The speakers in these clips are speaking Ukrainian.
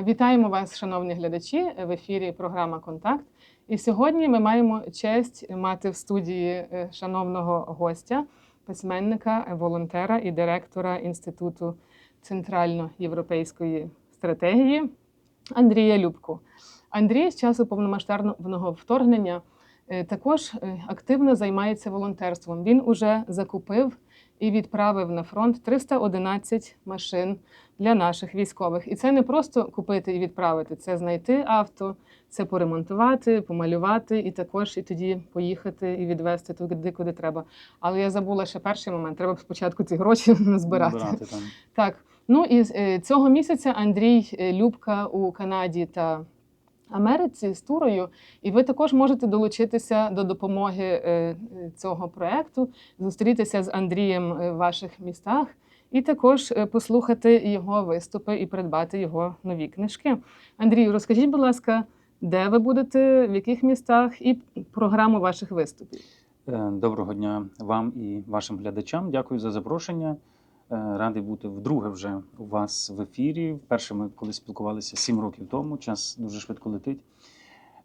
Вітаємо вас, шановні глядачі, в ефірі програма Контакт. І сьогодні ми маємо честь мати в студії е, шановного гостя, письменника, волонтера і директора Інституту центральноєвропейської стратегії Андрія Любку. Андрій з часу повномасштабного вторгнення е, також е, активно займається волонтерством. Він уже закупив і відправив на фронт 311 машин для наших військових. І це не просто купити і відправити, це знайти авто, це поремонтувати, помалювати, і також і тоді поїхати і відвезти туди, куди треба. Але я забула ще перший момент. Треба спочатку ці гроші назбирати. Збирати там. Так, ну і е, цього місяця Андрій е, Любка у Канаді та Америці з турою, і ви також можете долучитися до допомоги е, е, цього проекту, зустрітися з Андрієм е, в ваших містах. І також послухати його виступи і придбати його нові книжки. Андрію, розкажіть, будь ласка, де ви будете, в яких містах, і програму ваших виступів. Доброго дня вам і вашим глядачам. Дякую за запрошення. Е, Радий бути вдруге вже у вас в ефірі. Вперше ми коли спілкувалися сім років тому. Час дуже швидко летить.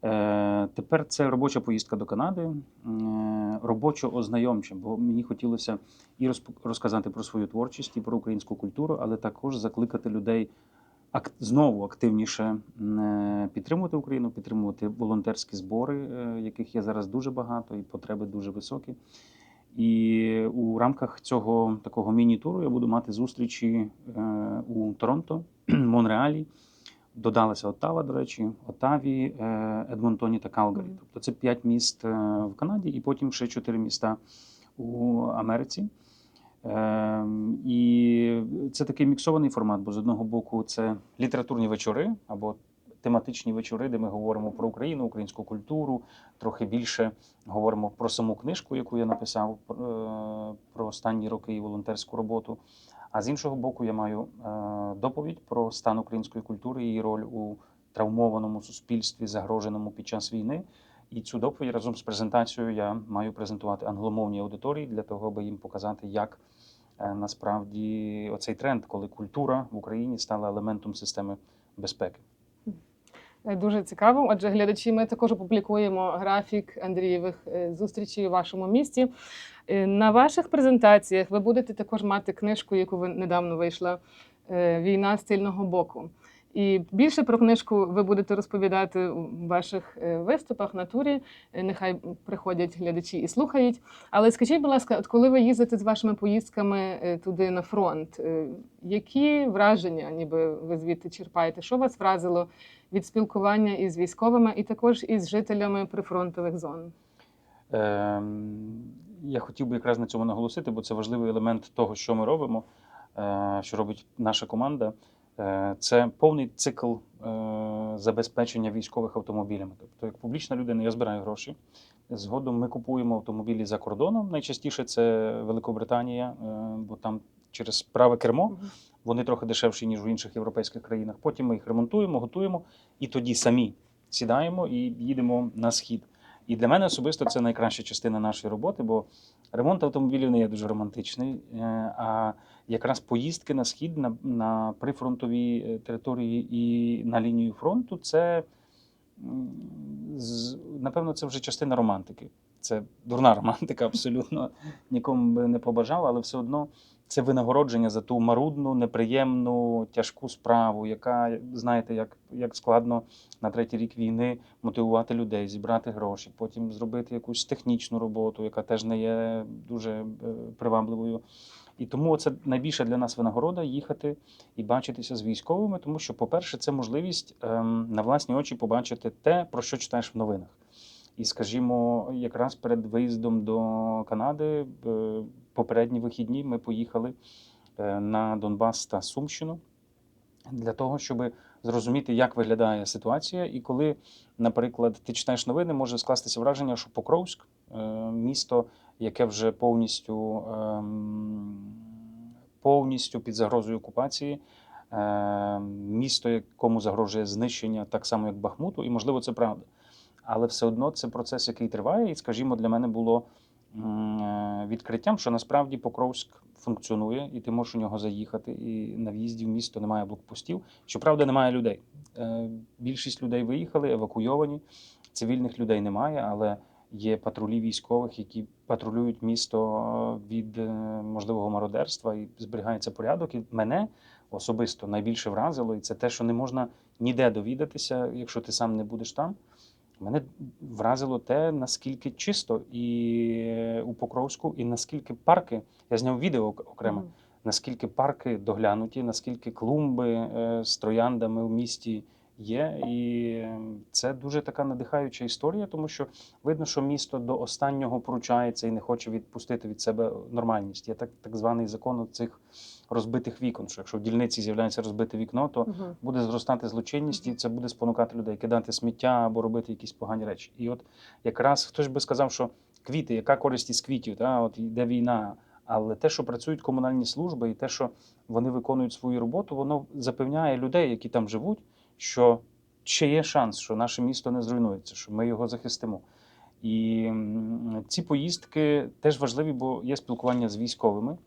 Е, Тепер це робоча поїздка до Канади, е, робочо ознайомча, бо мені хотілося і розказати про свою творчість і про українську культуру, але також закликати людей знову активніше підтримувати Україну, підтримувати волонтерські збори, яких є зараз дуже багато, і потреби дуже високі. І у рамках цього такого міні-туру я буду мати зустрічі е, у Торонто, Монреалі. Додалася Оттава, до речі, Оттаві, е, Едмонтоні та Калгарі. Тобто це п'ять міст е, в Канаді, і потім ще чотири міста у Америці. Е, І це такий міксований формат, бо з одного боку це літературні вечори або тематичні вечори, де ми говоримо про Україну, українську культуру, трохи більше говоримо про саму книжку, яку я написав е, про останні роки і волонтерську роботу. А з іншого боку, я маю е, доповідь про стан української культури, її роль у травмованому суспільстві, загроженому під час війни. І цю доповідь разом з презентацією я маю презентувати англомовній аудиторії для того, аби їм показати, як е, насправді оцей тренд, коли культура в Україні стала елементом системи безпеки. Е, Дуже цікаво. Отже, глядачі, ми також опублікуємо графік Андрієвих е, зустрічей у вашому місті. Е, На ваших презентаціях ви будете також мати книжку, яку ви недавно вийшла Війна з тильного боку. І більше про книжку ви будете розповідати у ваших е, виступах на турі. Е, Нехай приходять глядачі і слухають. Але скажіть, будь ласка, от коли ви їздите з вашими поїздками е, туди на фронт, які враження, ніби ви звідти черпаєте? Що вас вразило від спілкування із військовими і також із жителями прифронтових зон? Ем, Я хотів би якраз на цьому наголосити, бо це важливий елемент того, що ми робимо, що робить наша команда. Е, Це повний цикл е, забезпечення військових автомобілями. Тобто, як публічна людина, я збираю гроші. Згодом ми купуємо автомобілі за кордоном. Найчастіше це Великобританія, е, бо там через праве кермо вони трохи дешевші, ніж в інших європейських країнах. Потім ми їх ремонтуємо, готуємо і тоді самі сідаємо і їдемо на схід. І для мене особисто це найкраща частина нашої роботи, бо ремонт автомобілів не є дуже романтичний. А якраз поїздки на схід, на, на прифронтові е, території і на лінію фронту це напевно це вже частина романтики. Це дурна романтика, абсолютно нікому би не побажав, але все одно це винагородження за ту марудну, неприємну, тяжку справу, яка знаєте, як, як складно на третій рік війни мотивувати людей, зібрати гроші, потім зробити якусь технічну роботу, яка теж не є дуже е, привабливою. І тому це найбільша для нас винагорода їхати і бачитися з військовими, тому що, по-перше, це можливість ем, на власні очі побачити те, про що читаєш в новинах. І, скажімо, якраз перед виїздом до Канади, е, попередні вихідні, ми поїхали е, на Донбас та Сумщину для того, щоб зрозуміти, як виглядає ситуація. І коли, наприклад, ти читаєш новини, може скластися враження, що Покровськ місто, яке вже повністю, ем, повністю під загрозою окупації. е, Місто, якому загрожує знищення, так само як Бахмуту, і можливо це правда. Але все одно це процес, який триває, і, скажімо, для мене було е, відкриттям, що насправді Покровськ функціонує, і ти можеш у нього заїхати. І на в'їзді в місто немає блокпостів. Щоправда, немає людей. Е, Більшість людей виїхали, евакуйовані. Цивільних людей немає, але є патрулі військових, які патрулюють місто від е, можливого мародерства і зберігається порядок. І мене особисто найбільше вразило, і це те, що не можна ніде довідатися, якщо ти сам не будеш там. Мене вразило те, наскільки чисто і е, у Покровську, і наскільки парки. Я зняв відео окремо Мгм. наскільки парки доглянуті, наскільки клумби е, з трояндами в місті є. І це дуже така надихаюча історія, тому що видно, що місто до останнього поручається і не хоче відпустити від себе нормальність. Є так, так званий закон цих розбитих вікон. Що якщо в дільниці з'являється розбите вікно, то Мгм. буде зростати злочинність, і це буде спонукати людей кидати сміття або робити якісь погані речі. І от якраз хтось би сказав, що квіти, яка користь із квітів, та от йде війна. Але те, що працюють комунальні служби, і те, що вони виконують свою роботу, воно запевняє людей, які там живуть, що ще є шанс, що наше місто не зруйнується, що ми його захистимо. І ці поїздки теж важливі, бо є спілкування з військовими,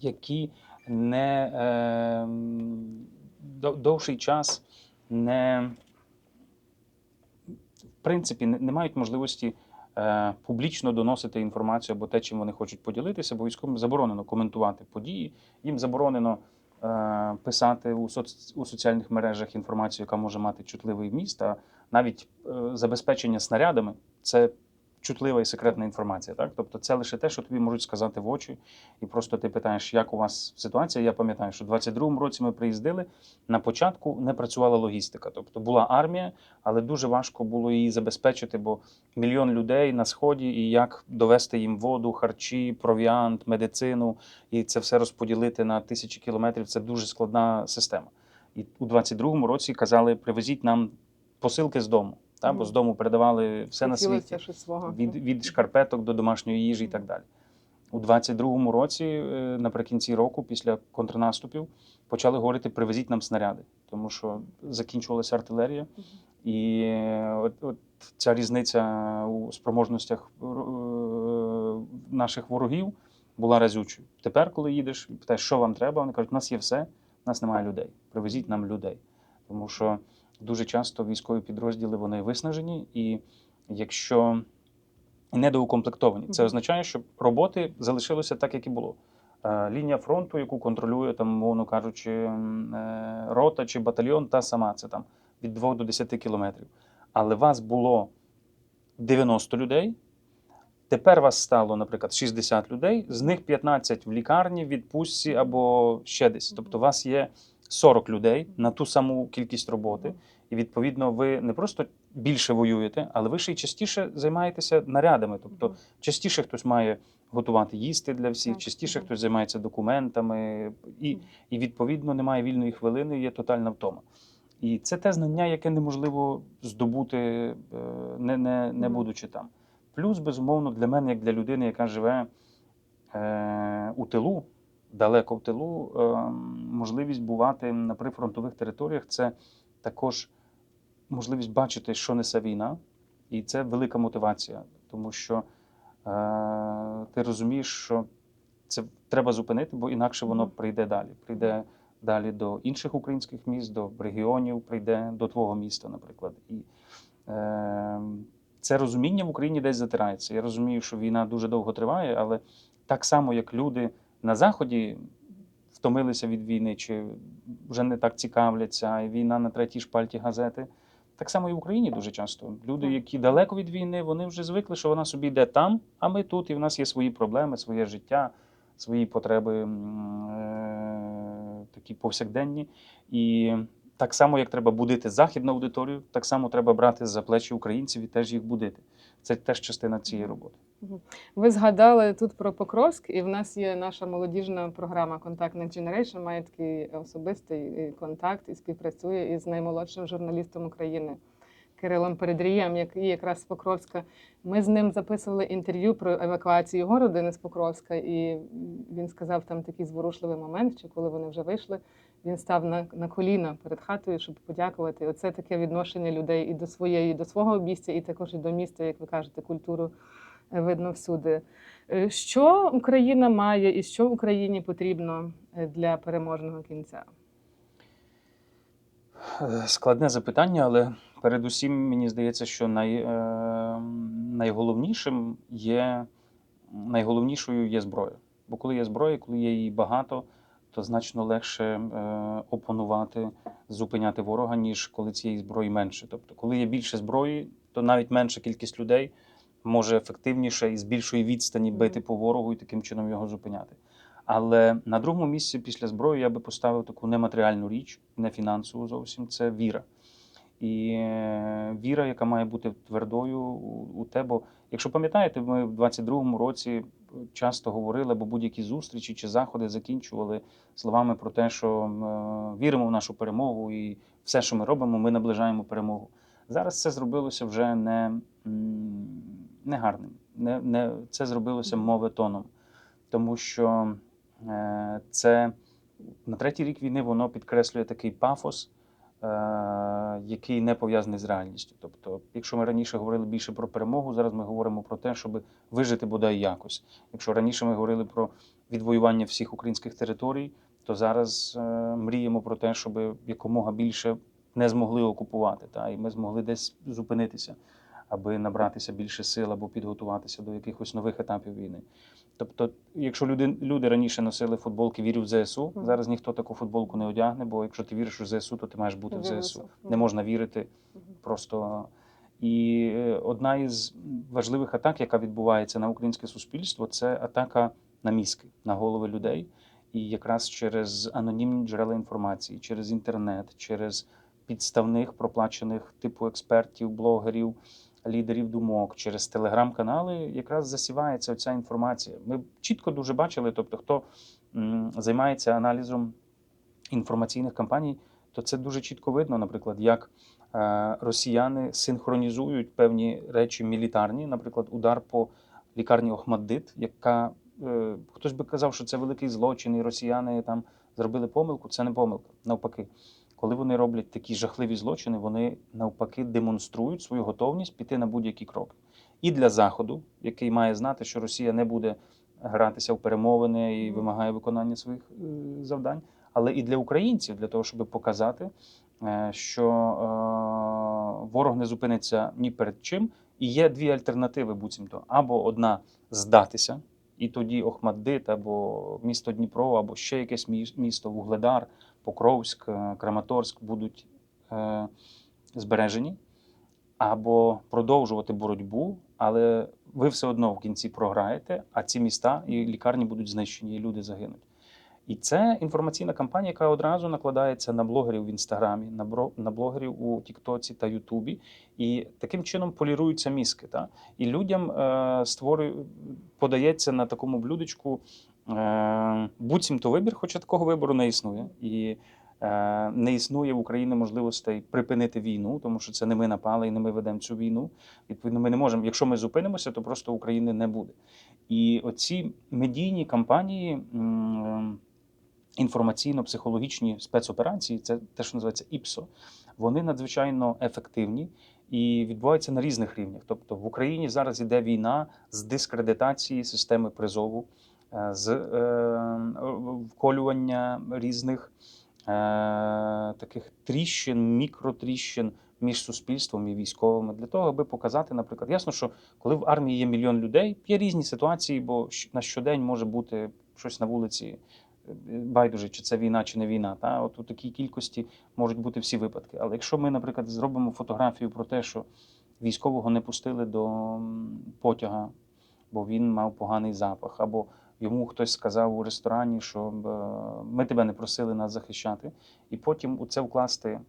які не е, довший час не в принципі не, не мають можливості е, публічно доносити інформацію або те, чим вони хочуть поділитися, бо військовим заборонено коментувати події, їм заборонено писати у, соц, у соціальних мережах інформацію, яка може мати чутливий вміст, а навіть е, забезпечення снарядами це чутлива і секретна інформація. Так? Тобто це лише те, що тобі можуть сказати в очі, і просто ти питаєш, як у вас ситуація. Я пам'ятаю, що в 22-му році ми приїздили. На початку не працювала логістика, тобто була армія, але дуже важко було її забезпечити, бо мільйон людей на сході, і як довести їм воду, харчі, провіант, медицину, і це все розподілити на тисячі кілометрів. Це дуже складна система. І у 22-му році казали: привезіть нам посилки з дому. Та, бо з дому передавали все на світі від, від шкарпеток до домашньої їжі і так далі. У 22-му році, е, наприкінці року, після контрнаступів, почали говорити: привезіть нам снаряди, тому що закінчувалася артилерія, і е, от, от ця різниця у спроможностях е, наших ворогів була разючою. Тепер, коли їдеш питаєш, що вам треба, вони кажуть, у нас є все, у нас немає людей. Привезіть нам людей. Тому що дуже часто військові підрозділи вони виснажені, і якщо недоукомплектовані, це означає, що роботи залишилося так, як і було. Е, Лінія фронту, яку контролює, там, мовно кажучи, е, рота чи батальйон, та сама це там від 2 до 10 кілометрів. Але вас було 90 людей. Тепер вас стало, наприклад, 60 людей, з них 15 в лікарні, відпустці або ще десь. Тобто, у вас є 40 людей на ту саму кількість роботи, і відповідно ви не просто більше воюєте, але ви ще й частіше займаєтеся нарядами. Тобто, частіше хтось має готувати їсти для всіх, частіше хтось займається документами, і, і відповідно немає вільної хвилини, є тотальна втома. І це те знання, яке неможливо здобути, е, не, не, не будучи там. Плюс, безумовно, для мене, як для людини, яка живе е, у тилу, далеко в тилу, е, можливість бувати на прифронтових територіях це також можливість бачити, що несе війна, і це велика мотивація, тому що е, ти розумієш, що це треба зупинити, бо інакше воно прийде далі. Прийде далі до інших українських міст, до регіонів, прийде до твого міста, наприклад. І е, це розуміння в Україні десь затирається. Я розумію, що війна дуже довго триває, але так само, як люди на Заході втомилися від війни, чи вже не так цікавляться, і війна на третій шпальті газети. Так само і в Україні дуже часто. Люди, які далеко від війни, вони вже звикли, що вона собі йде там, а ми тут, і в нас є свої проблеми, своє життя, свої потреби е, такі повсякденні. І так само, як треба будити західну аудиторію, так само треба брати за плечі українців і теж їх будити. Це теж частина цієї роботи. Ви згадали тут про Покровськ, і в нас є наша молодіжна програма Контакт Next Generation, має такий особистий е, контакт і співпрацює із наймолодшим журналістом України Кирилом Передрієм, який якраз з Покровська. Ми з ним записували інтерв'ю про евакуацію його родини з Покровська, і він сказав там такий зворушливий момент, що коли вони вже вийшли, він став на, на коліна перед хатою, щоб подякувати. Оце таке відношення людей і до своєї, і до свого місця, і також і до міста, як ви кажете, культуру видно всюди. Е, Що Україна має і що Україні потрібно е, для переможного кінця? Е, Складне запитання, але передусім мені здається, що най, найголовнішим є найголовнішою є зброя. Бо коли є зброя, коли є її багато, то значно легше опанувати, зупиняти ворога, ніж коли цієї зброї менше. Тобто, коли є більше зброї, то навіть менша кількість людей може ефективніше і з більшої відстані бити по ворогу і таким чином його зупиняти. Але на другому місці після зброї я би поставив таку нематеріальну річ, не фінансову зовсім це віра. І е, віра, яка має бути твердою у, у те. Бо, якщо пам'ятаєте, ми в 22-му році часто говорили, бо будь-які зустрічі чи заходи закінчували словами про те, що е, віримо в нашу перемогу, і все, що ми робимо, ми наближаємо перемогу. Зараз це зробилося вже не, м, не. Не, це зробилося моветоном, тому що е, це на третій рік війни воно підкреслює такий пафос, е, який не пов'язаний з реальністю. Тобто, якщо ми раніше говорили більше про перемогу, зараз ми говоримо про те, щоб вижити бодай якось. Якщо раніше ми говорили про відвоювання всіх українських територій, то зараз е, мріємо про те, щоб якомога більше не змогли окупувати, та, і ми змогли десь зупинитися, аби набратися більше сил або підготуватися до якихось нових етапів війни. Тобто, якщо люди, люди раніше носили футболки Вірю в ЗСУ, зараз ніхто таку футболку не одягне, бо якщо ти віриш у ЗСУ, то ти маєш бути в ЗСУ. Не можна вірити просто. І е, одна із важливих атак, яка відбувається на українське суспільство, це атака на мізки, на голови людей. І якраз через анонімні джерела інформації, через інтернет, через підставних проплачених типу експертів, блогерів, лідерів думок, через телеграм-канали, якраз засівається ця інформація. Ми чітко дуже бачили, тобто, хто займається аналізом інформаційних кампаній, то це дуже чітко видно, наприклад, як е, росіяни синхронізують певні речі мілітарні, наприклад, удар по лікарні Охмаддит, яка е, хтось би казав, що це великий злочин, і росіяни там зробили помилку. Це не помилка. Навпаки, коли вони роблять такі жахливі злочини, вони навпаки демонструють свою готовність піти на будь-які кроки. І для Заходу, який має знати, що Росія не буде гратися в перемовини і вимагає виконання своїх е, завдань, але і для українців, для того, щоб показати, е, що е, ворог не зупиниться ні перед чим. І є дві альтернативи, буцімто. Або одна здатися, і тоді Охмаддит, або місто Дніпро, або ще якесь міс- місто Вугледар, Покровськ, е, Краматорськ будуть е, збережені, або продовжувати боротьбу, але ви все одно в кінці програєте, а ці міста і лікарні будуть знищені, і люди загинуть. І це інформаційна кампанія, яка одразу накладається на блогерів в інстаграмі, на блогерів у Тіктоці та Ютубі, і таким чином поліруються мізки. Та? І людям е, створює, подається на такому блюдечку буцімто вибір, хоча такого вибору не існує. І е, не існує в Україні можливостей припинити війну, тому що це не ми напали і не ми ведемо цю війну. Відповідно, ми не можемо. Якщо ми зупинимося, то просто України не буде. І оці медійні кампанії. Інформаційно-психологічні спецоперації, це те, що називається ІПСО, вони надзвичайно ефективні і відбуваються на різних рівнях. Тобто в Україні зараз іде війна з дискредитації системи призову, е, з е, вколювання різних е, таких тріщин, мікротріщин між суспільством і військовими для того, аби показати, наприклад, ясно, що коли в армії є мільйон людей, є різні ситуації, бо на щодень може бути щось на вулиці. е, Байдуже, чи це війна, чи не війна. Та от у такій кількості можуть бути всі випадки. Але якщо ми, наприклад, зробимо фотографію про те, що військового не пустили до потяга, бо він мав поганий запах, або йому хтось сказав у ресторані, що е, ми тебе не просили нас захищати, і потім у це вкласти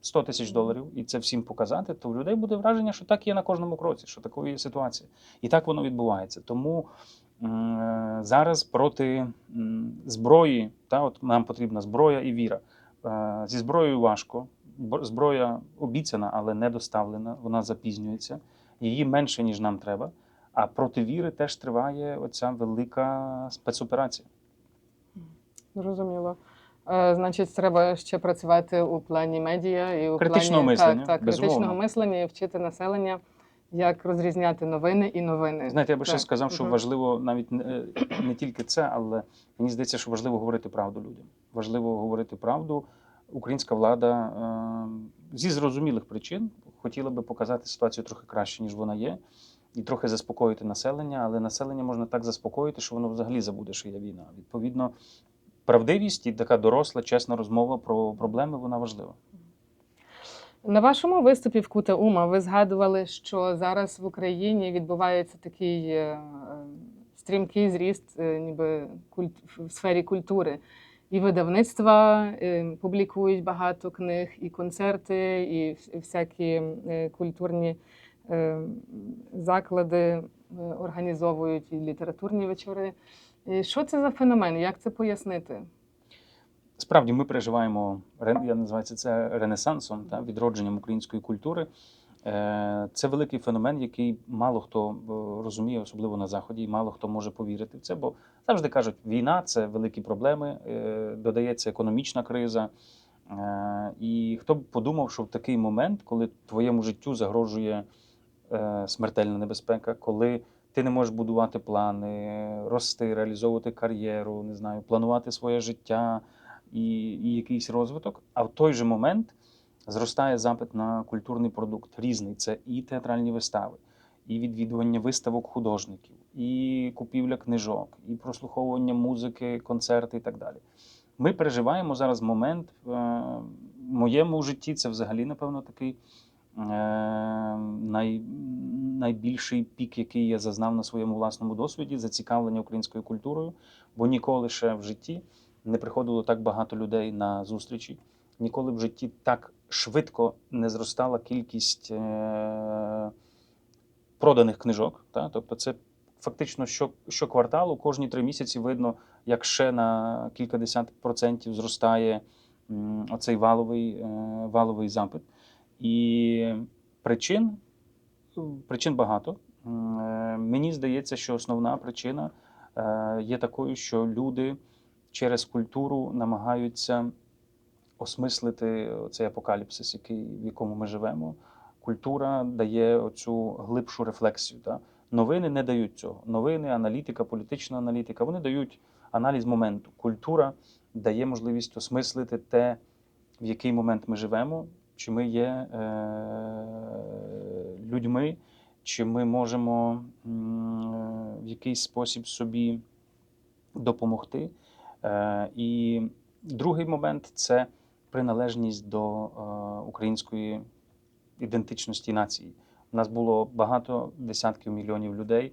100 тисяч доларів і це всім показати, то у людей буде враження, що так є на кожному кроці, що такою є ситуація. І так воно відбувається. Тому е, зараз проти зброї, та, от нам потрібна зброя і віра. Е, Зі зброєю важко. Зброя обіцяна, але не доставлена, вона запізнюється. Її менше, ніж нам треба. А проти віри теж триває оця велика спецоперація. Зрозуміло. Е, Значить, треба ще працювати у плані медіа і у Критичного плані мислення, так, так, критичного мислення і вчити населення, як розрізняти новини і новини. Знаєте, я би ще сказав, що мгм. важливо навіть не, не тільки це, але мені здається, що важливо говорити правду людям. Важливо говорити правду українська влада е, зі зрозумілих причин хотіла би показати ситуацію трохи краще, ніж вона є, і трохи заспокоїти населення, але населення можна так заспокоїти, що воно взагалі забуде, що є війна. Відповідно, правдивість і така доросла, чесна розмова про проблеми вона важлива. На вашому виступі в Кута Ума ви згадували, що зараз в Україні відбувається такий е, е, стрімкий зріст, е, ніби культ в сфері культури. І видавництва е, публікують багато книг, і концерти, і всякі культурні заклади е, організовують і літературні вечори. Е, Що це за феномен? Як це пояснити? Справді, ми переживаємо я називається це ренесансом та відродженням української культури. Е, Це великий феномен, який мало хто е, розуміє, особливо на заході, і мало хто може повірити в це. Бо завжди кажуть, війна це великі проблеми, е, додається економічна криза. Е, І хто б подумав, що в такий момент, коли твоєму життю загрожує е, смертельна небезпека, коли ти не можеш будувати плани, рости, реалізовувати кар'єру, не знаю, планувати своє життя і, і якийсь розвиток. А в той же момент зростає запит на культурний продукт різний. Це і театральні вистави, і відвідування виставок художників, і купівля книжок, і прослуховування музики, концерти і так далі. Ми переживаємо зараз момент е, в моєму житті. Це взагалі, напевно, такий е, най, найбільший пік, який я зазнав на своєму власному досвіді, зацікавлення українською культурою, бо ніколи ще в житті не приходило так багато людей на зустрічі. Ніколи в житті так швидко не зростала кількість е, проданих книжок. Та? Тобто, це фактично що, щокварталу, кожні три місяці видно, як ще на кілька десятих процентів зростає оцей валовий, е, валовий запит. І причин, причин багато. Е, Мені здається, що основна причина е, є такою, що люди через культуру намагаються осмислити цей апокаліпсис, який, в якому ми живемо. Культура дає оцю глибшу рефлексію. Та? Новини не дають цього. Новини, аналітика, політична аналітика вони дають аналіз моменту. Культура дає можливість осмислити те, в який момент ми живемо, чи ми є е- людьми, чи ми можемо е, в якийсь спосіб собі допомогти. Е, і другий момент це приналежність до е, української ідентичності нації. У нас було багато десятків мільйонів людей,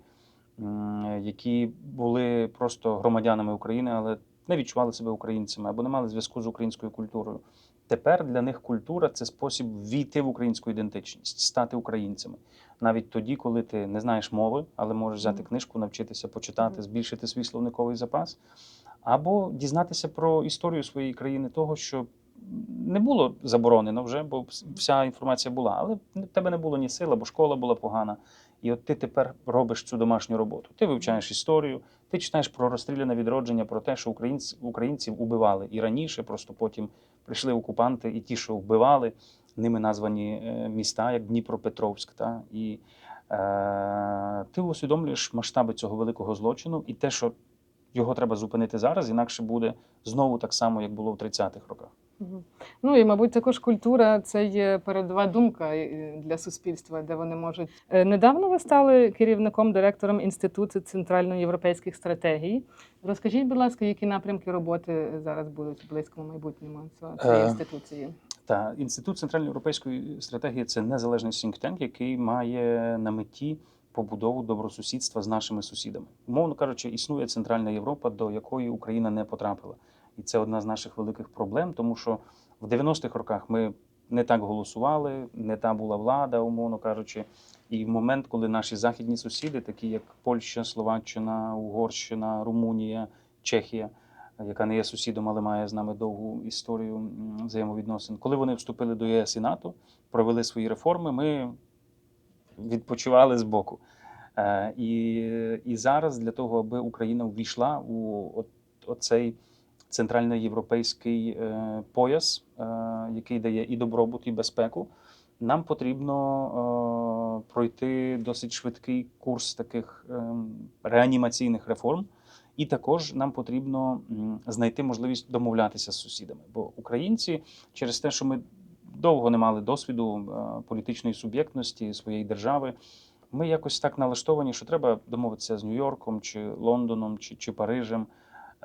які були просто громадянами України, але не відчували себе українцями або не мали зв'язку з українською культурою. Тепер для них культура це спосіб війти в українську ідентичність, стати українцями. Навіть тоді, коли ти не знаєш мови, але можеш взяти книжку, навчитися почитати, збільшити свій словниковий запас, або дізнатися про історію своєї країни, того, що не було заборонено вже, бо вся інформація була, але в тебе не було ні сил, або школа була погана. І от ти тепер робиш цю домашню роботу. Ти вивчаєш історію, ти читаєш про розстріляне відродження, про те, що українці, українців убивали і раніше, просто потім прийшли окупанти, і ті, що вбивали, ними названі е, міста, як Дніпропетровськ. Та? І е, ти усвідомлюєш масштаби цього великого злочину і те, що його треба зупинити зараз, інакше буде знову так само, як було в 30-х роках. Ну і, мабуть, також культура це є передова думка е, для суспільства, де вони можуть. Е, Недавно ви стали керівником директором Інституту центральноєвропейських стратегій. Розкажіть, будь ласка, які напрямки роботи зараз будуть в близькому майбутньому цієї Е, інституції? Та інститут центральноєвропейської стратегії це незалежний tank, який має на меті побудову добросусідства з нашими сусідами. Умовно кажучи, існує Центральна Європа, до якої Україна не потрапила, і це одна з наших великих проблем, тому що в 90-х роках ми не так голосували, не та була влада, умовно кажучи. І в момент, коли наші західні сусіди, такі як Польща, Словаччина, Угорщина, Румунія, Чехія, яка не є сусідом, але має з нами довгу історію взаємовідносин. Коли вони вступили до ЄС і НАТО, провели свої реформи, ми відпочивали збоку. Е, І, і зараз для того, аби Україна увійшла у оцей центральноєвропейський е, пояс, е, який дає і добробут, і безпеку, нам потрібно е, пройти досить швидкий курс таких ем, реанімаційних реформ. І також нам потрібно знайти можливість домовлятися з сусідами. Бо українці через те, що ми довго не мали досвіду е, політичної суб'єктності своєї держави, ми якось так налаштовані, що треба домовитися з Нью-Йорком, чи Лондоном, чи, чи Парижем.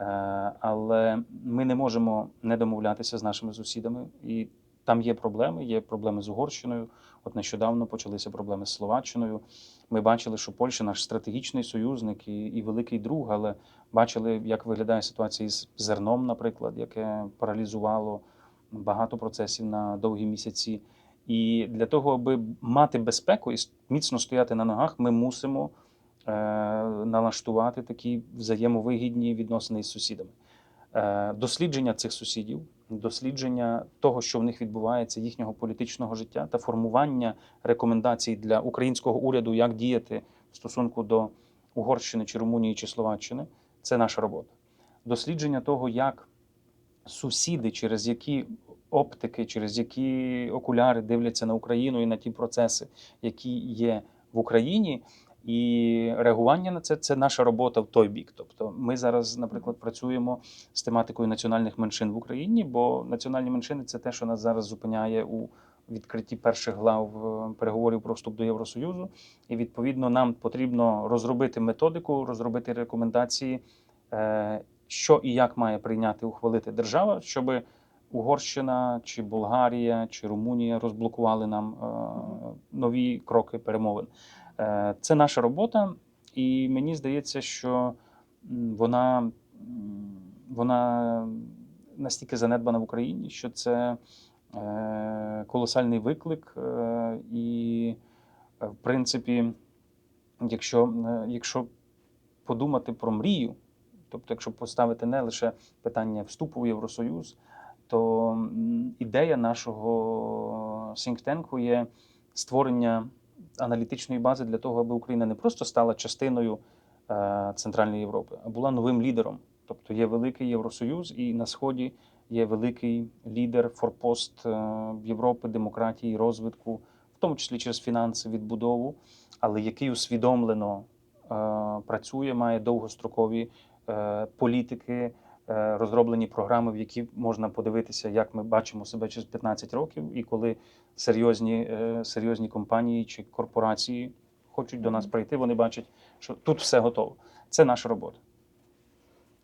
Е, Але ми не можемо не домовлятися з нашими сусідами. І там є проблеми. Є проблеми з Угорщиною. От нещодавно почалися проблеми з Словаччиною. Ми бачили, що Польща наш стратегічний союзник і, і великий друг, але бачили, як виглядає ситуація із зерном, наприклад, яке паралізувало багато процесів на довгі місяці. І для того, аби мати безпеку і міцно стояти на ногах, ми мусимо налаштувати такі взаємовигідні відносини із сусідами. Е, дослідження цих сусідів, дослідження того, що в них відбувається, їхнього політичного життя та формування рекомендацій для українського уряду, як діяти в стосунку до Угорщини чи Румунії чи Словаччини, це наша робота. Дослідження того, як сусіди, через які оптики, через які окуляри дивляться на Україну і на ті процеси, які є в Україні. І реагування на це це наша робота в той бік. Тобто, ми зараз, наприклад, працюємо з тематикою національних меншин в Україні, бо національні меншини це те, що нас зараз зупиняє у відкритті перших глав е, переговорів про вступ до Євросоюзу. І відповідно нам потрібно розробити методику, розробити рекомендації, е, що і як має прийняти ухвалити держава, щоб Угорщина чи Болгарія чи Румунія розблокували нам е, нові кроки перемовин. Е, Це наша робота, і мені здається, що вона, вона настільки занедбана в Україні, що це е, колосальний виклик. е, І, в принципі, якщо, якщо подумати про мрію, тобто, якщо поставити не лише питання вступу в Євросоюз, то ідея нашого сінктенку є створення аналітичної бази для того, аби Україна не просто стала частиною е, Центральної Європи, а була новим лідером. Тобто є великий Євросоюз, і на сході є великий лідер, форпост е, Європи, демократії, розвитку, в тому числі через фінанси, відбудову, але який усвідомлено е, працює, має довгострокові політики, розроблені програми, в які можна подивитися, як ми бачимо себе через 15 років, і коли серйозні, е, серйозні компанії чи корпорації хочуть до нас прийти, вони бачать, що тут все готово. Це наша робота.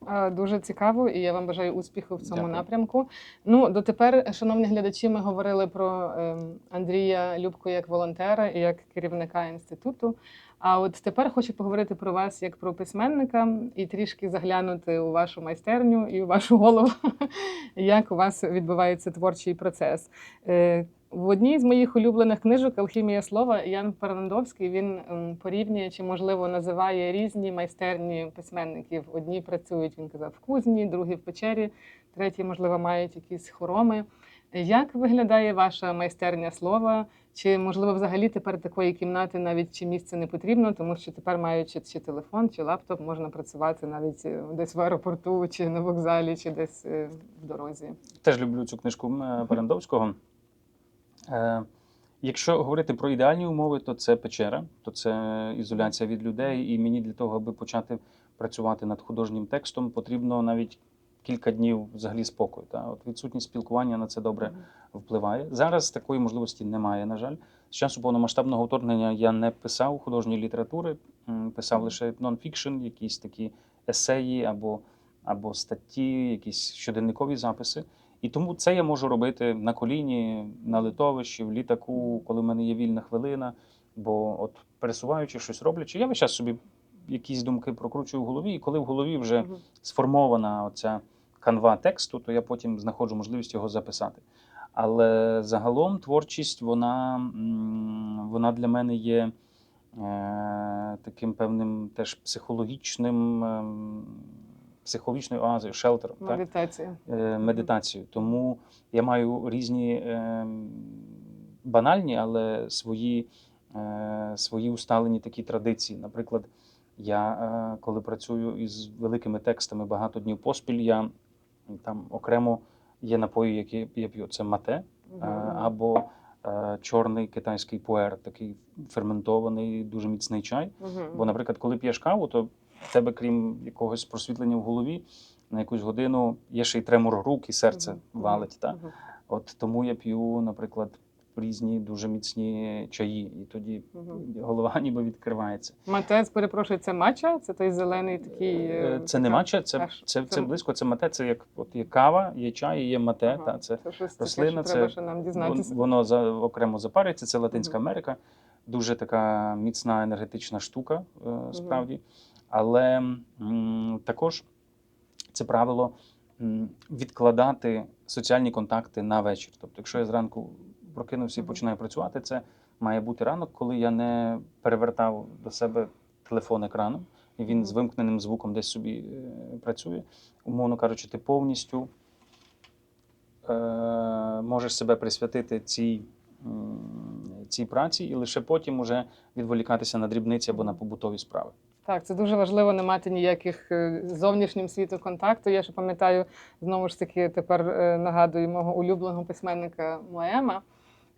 Е, Дуже цікаво, і я вам бажаю успіху в цьому Дякую. напрямку. Ну дотепер, шановні глядачі, ми говорили про ем, Андрія Любко як волонтера і як керівника інституту. А от тепер хочу поговорити про вас як про письменника і трішки заглянути у вашу майстерню і у вашу голову, як у вас відбувається творчий процес. Е, В одній з моїх улюблених книжок Алхімія слова Ян Парандовський він порівнює чи можливо називає різні майстерні письменників. Одні працюють, він казав, в кузні, другі в печері, треті, можливо, мають якісь хороми. Як виглядає ваша майстерня слова? Чи можливо взагалі тепер такої кімнати навіть чи місце не потрібно, тому що тепер маючи чи телефон, чи лаптоп, можна працювати навіть е, десь в аеропорту, чи на вокзалі, чи десь е, в дорозі. Теж люблю цю книжку е, Парандовського. Якщо говорити про ідеальні умови, то це печера, то це ізоляція від людей. І мені для того, аби почати працювати над художнім текстом, потрібно навіть кілька днів взагалі спокою. Та? От відсутність спілкування на це добре впливає. Зараз такої можливості немає, на жаль. З часу повномасштабного вторгнення я не писав художньої літератури, писав лише нонфікшн, якісь такі есеї або, або статті, якісь щоденникові записи. І тому це я можу робити на коліні, на литовищі, в літаку, коли в мене є вільна хвилина. Бо от пересуваючи щось роблячи, я весь час собі якісь думки прокручую в голові, і коли в голові вже сформована оця канва тексту, то я потім знаходжу можливість його записати. Але загалом творчість, вона, вона для мене є е, таким певним теж психологічним, ем, психологічною оазою, шелтером, так? Е, медитацією. Тому я маю різні е, банальні, але свої, е, свої усталені такі традиції. Наприклад, я е, коли працюю із великими текстами багато днів поспіль, я там окремо є напої, які я п'ю. Це мате е, або е, чорний китайський пуер, такий ферментований, дуже міцний чай. Бо, наприклад, коли п'єш каву, то в тебе, крім якогось просвітлення в голові, на якусь годину є ще й тремор рук і серце валить. Та? От тому я п'ю, наприклад, різні дуже міцні чаї, і тоді мгм. голова ніби відкривається. Матець, перепрошую, це матча? Це той зелений такий. е, Е, Це не така- матча, це, це, це- це близько, це мате, це як от є кава, є чай, є мате. Ага, Та, це щось таке, рослина, що це треба ще нам дізнатися. Воно за окремо запарюється. Це Латинська Мгм. Америка, дуже така міцна енергетична штука, е, справді. Але м, також це правило відкладати соціальні контакти на вечір. Тобто, якщо я зранку прокинувся і починаю працювати, це має бути ранок, коли я не перевертав до себе телефон екраном, і він з вимкненим звуком десь собі е, працює. Умовно кажучи, ти повністю е, можеш себе присвятити цій, цій праці, і лише потім уже відволікатися на дрібниці або на побутові справи. Так, це дуже важливо не мати ніяких е, з зовнішнім світу контакту. Я ще пам'ятаю, знову ж таки, тепер е, нагадую мого улюбленого письменника Моема.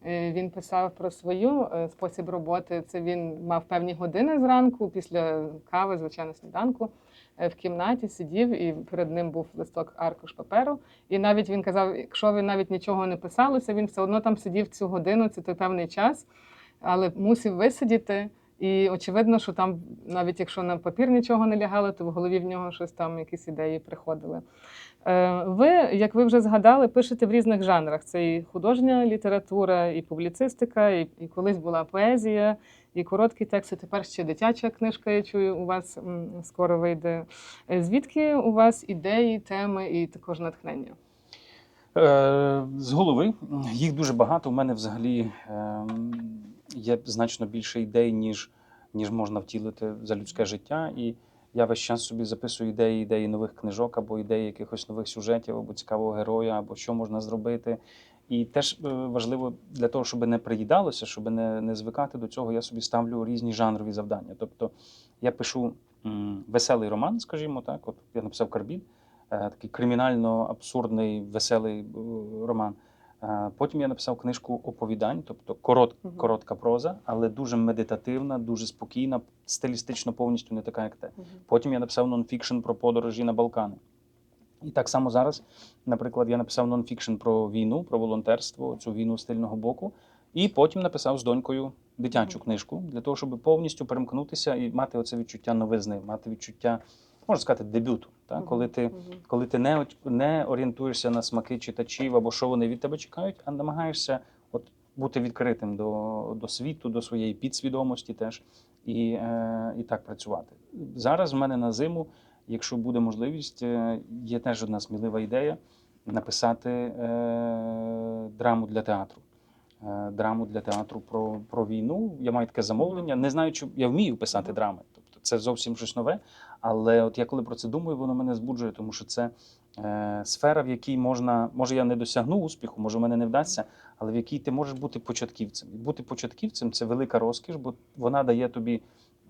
Е, Він писав про свою е, спосіб роботи. Це він мав певні години зранку, після кави, звичайно, сніданку. е, В кімнаті сидів, і перед ним був листок аркуш паперу. І навіть він казав, якщо він навіть нічого не писалося, він все одно там сидів цю годину, це той певний час, але мусив висидіти. І очевидно, що там, навіть якщо на папір нічого не лягало, то в голові в нього щось там, якісь ідеї приходили. Е, Ви, як ви вже згадали, пишете в різних жанрах: це і художня література, і публіцистика, і, і колись була поезія, і короткі тексти. Тепер ще дитяча книжка, я чую, у вас скоро вийде. Е, Звідки у вас ідеї, теми і також натхнення? Е, з голови їх дуже багато. У мене взагалі е, є значно більше ідей, ніж, ніж можна втілити за людське життя. І я весь час собі записую ідеї, ідеї нових книжок, або ідеї якихось нових сюжетів, або цікавого героя, або що можна зробити. І теж е, важливо для того, щоб не приїдалося, щоб не, не звикати до цього, я собі ставлю різні жанрові завдання. Тобто я пишу м, веселий роман, скажімо так. От я написав Карбід, е, такий кримінально-абсурдний, веселий е, роман. Е, Потім я написав книжку оповідань, тобто корот, коротка проза, але дуже медитативна, дуже спокійна, стилістично повністю не така, як те. Потім я написав нонфікшн про подорожі на Балкани. І так само зараз, наприклад, я написав нонфікшн про війну, про волонтерство, цю війну з тильного боку. І потім написав з донькою дитячу книжку для того, щоб повністю перемкнутися і мати оце відчуття новизни, мати відчуття, можна сказати, дебюту. Так? Коли ти коли ти не, не орієнтуєшся на смаки читачів або що вони від тебе чекають, а намагаєшся от бути відкритим до, до світу, до своєї підсвідомості теж і, е, і так працювати. Зараз в мене на зиму, якщо буде можливість, е, є теж одна смілива ідея написати е, драму для театру. Е, Драму для театру про, про війну. Я маю таке замовлення. Не знаю, чи я вмію писати драми. Тобто це зовсім щось нове. Але от я коли про це думаю, воно мене збуджує, тому що це е, сфера, в якій можна, може, я не досягну успіху, може, мене не вдасться, але в якій ти можеш бути початківцем. І бути початківцем це велика розкіш, бо вона дає тобі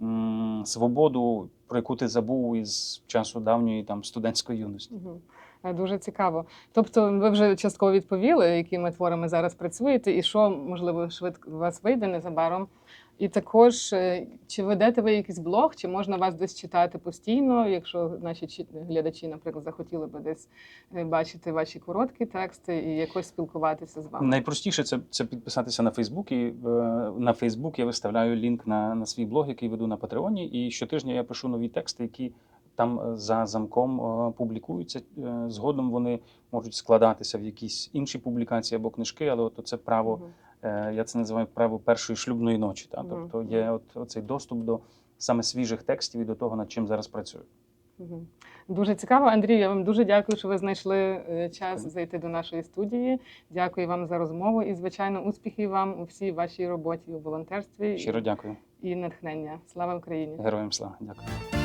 м, свободу, про яку ти забув із часу давньої там студентської юності. Мгм. Е, Дуже цікаво. Тобто, ви вже частково відповіли, якими творами зараз працюєте, і що можливо швидко вас вийде незабаром. І також е, чи ведете ви якийсь блог, чи можна вас десь читати постійно, якщо наші глядачі, наприклад, захотіли би десь е, бачити ваші короткі тексти і якось спілкуватися з вами? Найпростіше це, це підписатися на Фейсбук. І на Фейсбук я виставляю лінк на, на свій блог, який веду на Патреоні. І щотижня я пишу нові тексти, які там е, за замком е, публікуються. Е, Згодом вони можуть складатися в якісь інші публікації або книжки, але от це право, я це називаю право першої шлюбної ночі. Та? Тобто є от, оцей доступ до саме свіжих текстів і до того, над чим зараз працюю. Дуже цікаво, Андрій. Я вам дуже дякую, що ви знайшли час зайти до нашої студії. Дякую вам за розмову і, звичайно, успіхів вам у всій вашій роботі у волонтерстві Щиро дякую. і натхнення. Слава Україні! Героям слава. Дякую.